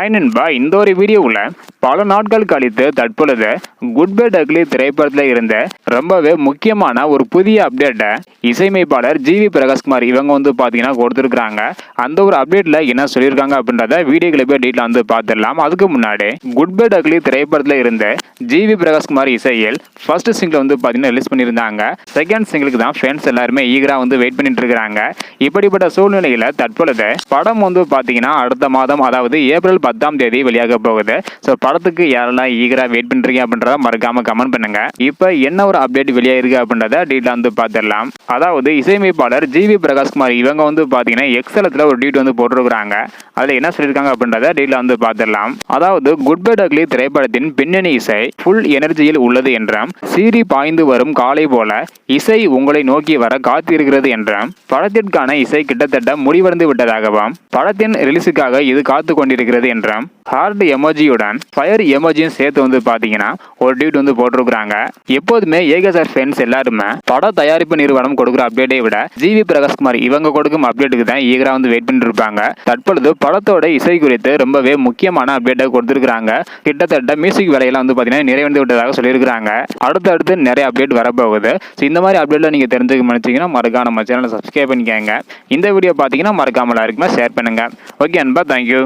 Hi நண்பா இந்த ஒரு வீடியோவில் பல நாட்கள் கழித்து தற்பொழுது குட் பை டக்லி திரைப்படத்தில் இருந்த ரொம்பவே முக்கியமான ஒரு புதிய அப்டேட்டை இசையமைப்பாளர் ஜிவி பிரகாஷ்குமார் இவங்க வந்து பார்த்தீங்கன்னா கொடுத்துருக்காங்க அந்த ஒரு அப்டேட்டில் என்ன சொல்லியிருக்காங்க அப்படின்றத வீடியோக்களை போய் டீட்டில் வந்து பார்த்துடலாம். அதுக்கு முன்னாடி குட் பை டக்லி திரைப்படத்தில் இருந்த ஜிவி பிரகாஷ்குமார் இசையில் ஃபர்ஸ்ட் சிங்கிள் வந்து பார்த்தீங்கன்னா ரிலீஸ் பண்ணியிருந்தாங்க. செகண்ட் சிங்கிளுக்கு தான் ஃபேன்ஸ் எல்லாருமே ஈகராக வந்து வெயிட் பண்ணிட்டு இருக்கிறாங்க இப்படிப்பட்ட சூழ்நிலையில் தற்பொழுது படம் வந்து பார்த்தீங்கன்னா அடுத்த மாதம் அதாவது ஏப்ரல் பத்தாம் தேதி வெளியாக போகுது. ஸோ படத்துக்கு யாரெல்லாம் ஈகராக வெயிட் பண்ணுறீங்க அப்படின்றத மறக்காம கமெண்ட் பண்ணுங்க. இப்போ என்ன ஒரு அப்டேட் வெளியாயிருக்கு அப்படின்றத டீட்டெயில் வந்து பார்த்துடலாம். அதாவது இசையமைப்பாளர் ஜிவி பிரகாஷ்குமார் இவங்க வந்து பார்த்தீங்கன்னா எக்ஸலத்தில் ஒரு டீட் வந்து போட்டிருக்கிறாங்க. அதில் என்ன சொல்லியிருக்காங்க அப்படின்றத டீட்டெயில் வந்து பார்த்துடலாம். அதாவது குட் பை டக்லி திரைப்படத்தின் பின்னணி இசை ஃபுல் எனர்ஜியில் உள்ளது என்றும். சீறி பாய்ந்து வரும் காலை போல இசை உங்களை நோக்கி வர காத்திருக்கிறது என்றும். படத்திற்கான இசை கிட்டத்தட்ட முடிவடைந்து விட்டதாகவும் படத்தின் ரிலீஸுக்காக இது காத்து கொண்டிருக்கிறது என்றும் ஹார்ட் எமோஜியுடன் ஃபயர் எமோஜியும் சேர்த்து வந்து பார்த்தீங்கன்னா ஒரு டியூட் வந்து போட்டிருக்கிறாங்க. எப்போதுமே ஏகேசார் ஃபேன்ஸ் எல்லாருமே பட தயாரிப்பு நிறுவனம் கொடுக்குற அப்டேட்டை விட ஜிவி பிரகாஷ்குமார் இவங்க கொடுக்கும் அப்டேட்டுக்கு தான் ஈகரா வந்து வெயிட் பண்ணிட்டு இருப்பாங்க தற்பொழுது படத்தோட இசை குறித்து ரொம்பவே முக்கியமான அப்டேட்டை கொடுத்துருக்காங்க கிட்டத்தட்ட மியூசிக் வேலையெல்லாம் வந்து பார்த்தீங்கன்னா நிறைவந்து விட்டதாக சொல்லியிருக்காங்க அடுத்தடுத்து நிறைய அப்டேட் வரப்போகுது. ஸோ இந்த மாதிரி அப்டேட்டில் நீங்கள் தெரிஞ்சுக்க நினச்சிங்கன்னா மறக்காம நம்ம சேனலை சப்ஸ்கிரைப் பண்ணிக்கோங்க. இந்த வீடியோ பார்த்தீங்கன்னா மறக்காமல் எல்லாருக்குமே ஷேர் பண்ணுங்கள் ஓகே அன்பா தேங்க்யூ